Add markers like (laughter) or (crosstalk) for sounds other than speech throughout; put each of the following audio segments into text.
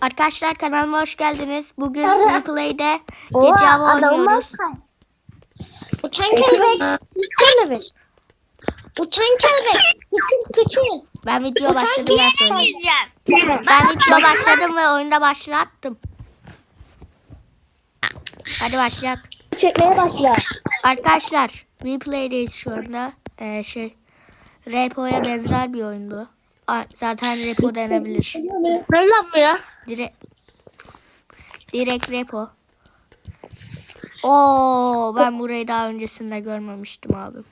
Arkadaşlar kanalıma hoş geldiniz. Bugün. Replay'de gece hava oynuyoruz. Uçan kelebek. Gitsene bir. Uçan kelebek. Küçük küçük. Ben video başladım ben söyleyeyim. Ben video başladım ve oyunda başlattım. Hadi başlayalım. Çekmeye başla. Arkadaşlar Replay'deyiz şu anda. Ee, şey Repo'ya benzer bir oyun. A- Zaten Repo denebilir. Ne lan bu ya? Direkt Direkt Repo. Oo ben burayı daha öncesinde görmemiştim abim.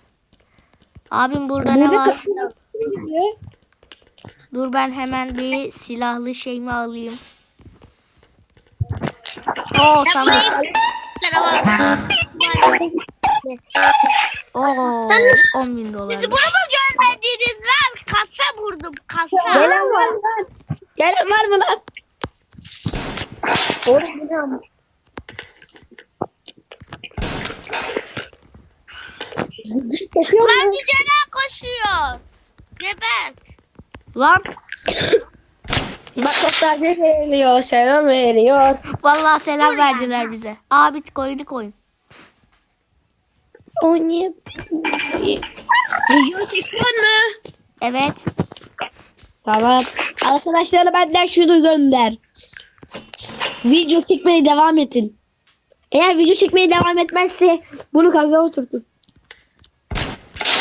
Abim burada ne var? Dur ben hemen bir silahlı şeyimi alayım. Oo sandık. Oo 10 bin dolar. Bunu mu görmediniz vurdum kasa. Gelen var lan. Gelen var mı lan? Oğlum bu ne ama? Lan gidene koşuyor. Gebert. Lan Bak doktor veriyor, selam veriyor. vallahi selam verdiler bize. Aa bitcoin'i koyun. Oynayıp. Video çekiyor mu? Evet. Tamam. Arkadaşlara benden şunu gönder. Video çekmeye devam edin. Eğer video çekmeye devam etmezse bunu kaza oturtun.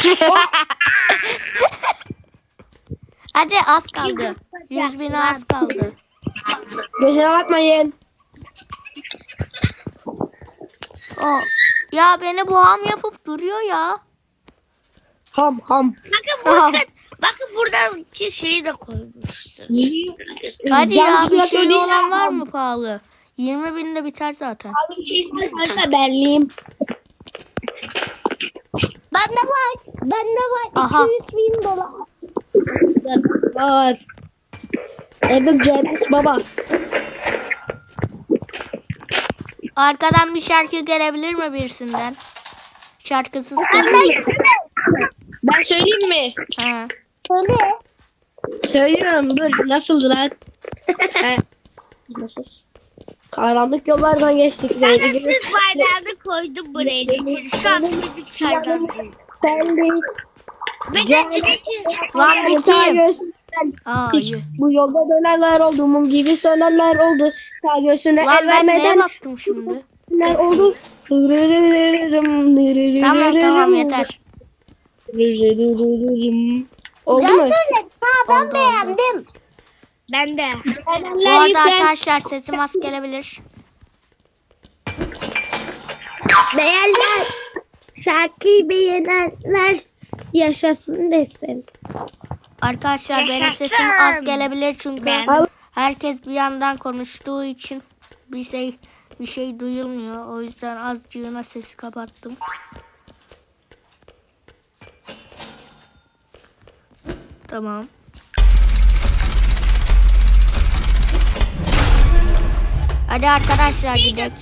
(laughs) Hadi az kaldı. 100 bin az kaldı. Gözüne bakmayın. O ya beni bu ham yapıp duruyor ya. Ham ham. Bakın bakın. (laughs) Bakın burada ki şeyi de koymuşsun. Hadi ya bir şey olan var mı pahalı? 20 binde biter zaten. Abi bir şey istersen Berlin. Bende var. Bende var. Aha. 200 bin dolar. Var. Evim cennet baba. Arkadan bir şarkı gelebilir mi birisinden? Şarkısız. Ben söyleyeyim mi? Ha. Söyle. Söylüyorum dur. Nasıldı lan? (laughs) Nasıl? Karanlık yollardan geçtik. Zeydi gibi. Siz bayrağını koydum buraya. Şu an bir çaydan. Sendik. Bir de çünkü Lan göğsünden Aa, hiç bu yolda dönerler oldu. Mum gibi sönerler oldu. Sağ göğsüne Lan el ben neye vermeden baktım şimdi? neler oldu. Tamam tamam yeter. Oldu mu? Söyle. Ha ben Oldu, oldu. beğendim. ben de. Bu arada arkadaşlar sesim az gelebilir. Beğenler. Şarkıyı beğenenler yaşasın desin. Arkadaşlar benim Yaşasın. sesim az gelebilir çünkü Ben- herkes bir yandan konuştuğu için bir şey bir şey duyulmuyor. O yüzden azıcığına sesi kapattım. Tamam. Hadi arkadaşlar gidelim.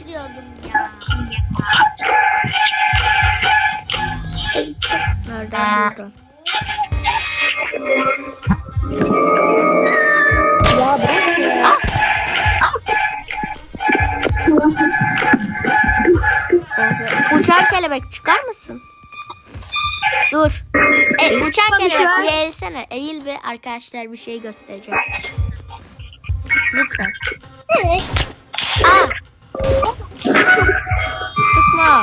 Nereden buradan? Ya bırak ya. Uçan kelebek çıkar mısın? Dur. E, uçan kelebek bir eğilsene. Eğil bir arkadaşlar bir şey göstereceğim. Lütfen. Aa. Sıkma.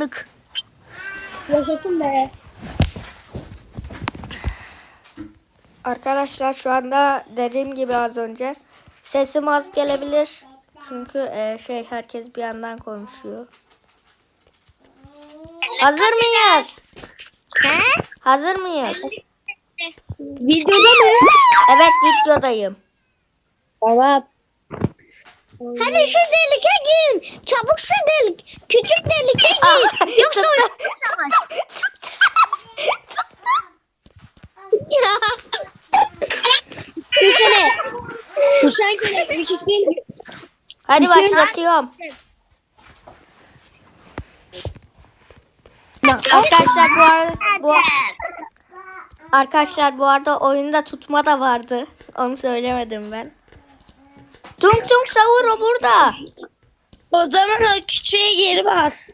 Kazandık. Yaşasın be. Arkadaşlar şu anda dediğim gibi az önce sesim az gelebilir. Çünkü e, şey herkes bir yandan konuşuyor. Hazır mıyız? Hazır mıyız? Videoda mı? Evet videodayım. Tamam. Hadi şu delike girin. Çabuk şu delik. Küçük delike girin. (laughs) Yoksa ölürsün ama. Düşene. Düşen küçüklüğün. Hadi Düşün. Şey başlatıyorum. Arkadaşlar bu arada bu, arkadaşlar bu arada oyunda tutma da vardı. Onu söylemedim ben. Tung tung savuru burada. O zaman o küçüğe geri bas.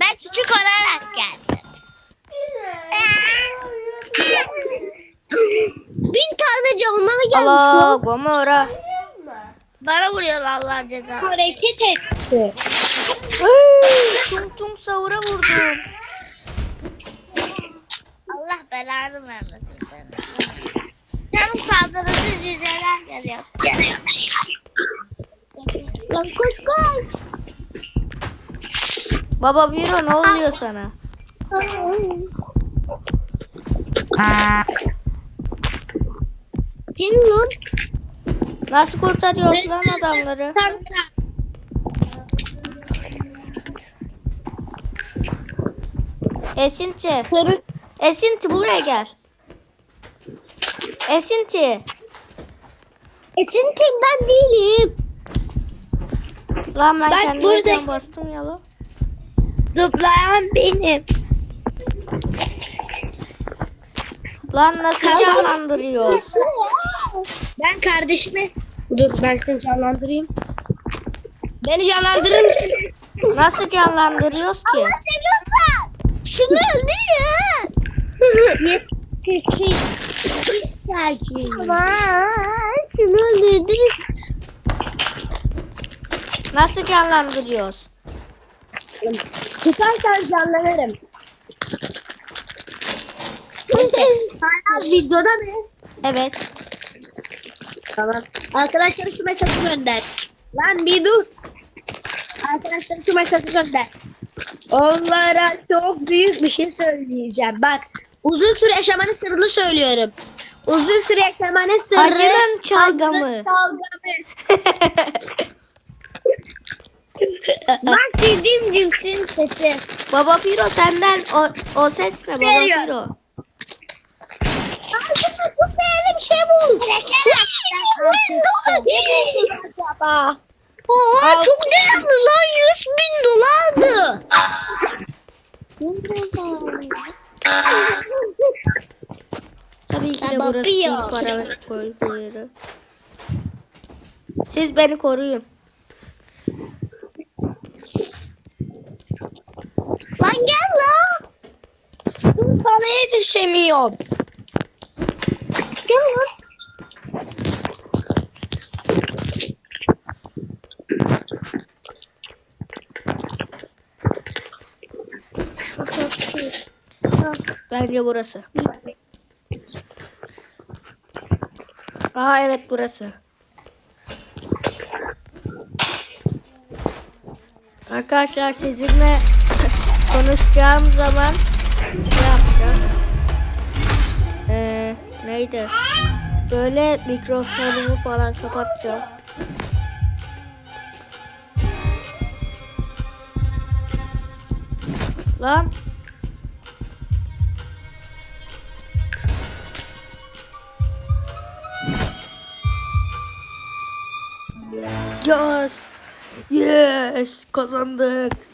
Ben küçük olarak geldim. Bin tane canlılara gelmiş Allah. Gomora. Bana vuruyorlar Allah ceza. Hareket etti. tung tung savura vurdum. Allah belanı vermesin seni. Canım saldırıcı cüceler geliyor. Lan koş koş. Baba Biro ne oluyor sana? Kim lan? Nasıl kurtarıyorsun lan adamları? Esinti. Esinti buraya gel. Esinti. Esinti ben değilim. Lan ben, Ben kendime burada- bastım ya lan. Zıplayan benim. Lan nasıl canlandırıyoruz? Ben kardeşimi... Dur ben seni canlandırayım. Beni canlandırır mısın? Nasıl canlandırıyoruz ki? Seviyorsan. Şunu öldürün. (laughs) Küçük. Şunu öldürdün. Nasıl canlandırıyoruz? Tutarsan canlanırım. Hala (laughs) videoda mı? Evet. Tamam. Arkadaşlar şu mesajı gönder. Lan bir dur. Arkadaşlar şu mesajı gönder. Onlara çok büyük bir şey söyleyeceğim. Bak uzun süre yaşamanın sırrını söylüyorum. Uzun süre yaşamanın sırrı. Arının çalgamı. Arının çalgamı. (laughs) Bak dediğim cinsin sesi. Baba Piro senden o, o ses ne Baba Veriyor. Piro? Ağzımda çok değerli bir şey buldum. Acaba. Oha çok değerli lan 100 bin dolardı. Tabii ki de Baba burası Piro. para koyduğu yeri. Siz beni koruyun. Lan gel lan. Sana yetişemiyorum. Gel lan. Bence burası. Aa evet burası. Arkadaşlar sizinle konuşacağım zaman şey yapacağım. Ee, neydi? Böyle mikrofonumu falan kapatacağım. Lan Yes. Yes. Kazandık.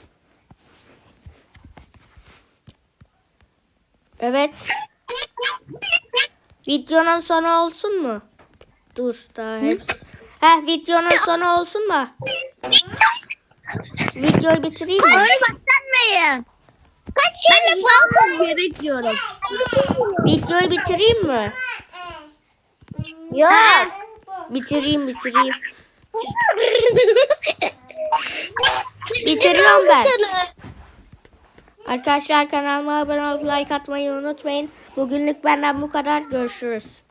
Evet. Videonun sonu olsun mu? Dur daha hepsi. Heh videonun sonu olsun mu? Videoyu bitireyim mi? Öyle başlanmayın. Kaç şeylik var? Yemek yiyorum. Videoyu bitireyim mi? Yok. Bitireyim bitireyim. (laughs) Bitiriyorum ben. Arkadaşlar kanalıma abone olup like atmayı unutmayın. Bugünlük benden bu kadar. Görüşürüz.